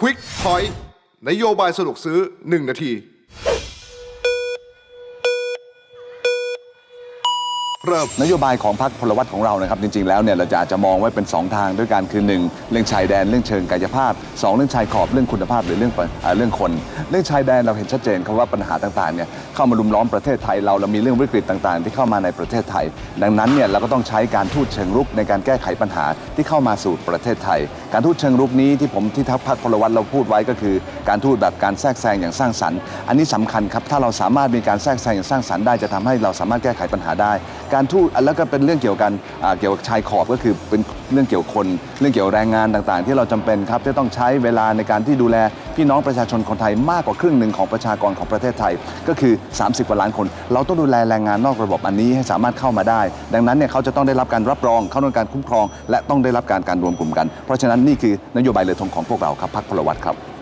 ควิกพอยต์นโยบายสะดวกซื้อ 1 นาที เริ่มนโยบายของพรรคพลวัตของเรานะครับจริง ๆ แล้วเนี่ยเราจะอาจจะมองไว้เป็น 2 ทางด้วยกันคือ 1 เรื่องชายแดนเรื่องเชิงกายภาพ 2 เรื่องชายขอบเรื่องคุณภาพหรือเรื่องเรื่องคน เรื่องชายแดนเราเห็นชัดเจนครับว่าปัญหาต่างๆเนี่ยเข้ามารุมล้อมประเทศไทยเราเรามีเรื่องวิกฤตต่างๆ ที่เข้ามาในประเทศไทย ดังนั้นเนี่ยเราก็ต้องใช้การทูตเชิงรุกในการแก้ไขปัญหาที่เข้ามาสู่ประเทศไทย การทูตเชิงรุกนี้ที่ผมที่ทัพพรรคพลวัตเราพูดไว้ก็คือ การทูตแบบการแทรกแซงอย่างสร้างสรรค์ อันนี้สำคัญครับถ้าเราสามารถมีการแทรกแซงอย่างสร้างสรรค์ได้จะทำให้เราสามารถแก้ไขปัญหาได้การทูตแล้วก็เป็นเรื่องเกี่ยวกันเกี่ยวกับชายขอบก็คือเป็นเรื่องเกี่ยวกับคนเรื่องเกี่ยวกับแรงงานต่างๆ ที่เราจำเป็นครับที่ต้องใช้เวลาในการที่ดูแลพี่น้องประชาชนคนไทยมากกว่าครึ่งหนึ่งของประชากรของประเทศไทย ก็คือ 30 กว่าล้านคน เราต้องดูแลแรงงานนอกระบบอันนี้ให้สามารถเข้ามาได้ ดังนั้นเนี่ยเขาจะต้องได้รับการรับรอง เข้าด้วยการคุ้มครอง และต้องได้รับการการรวมกลุ่มกัน เพราะฉะนั้นนี่คือนโยบายเลยธงของพวกเราครับพรรคพลวัตครับ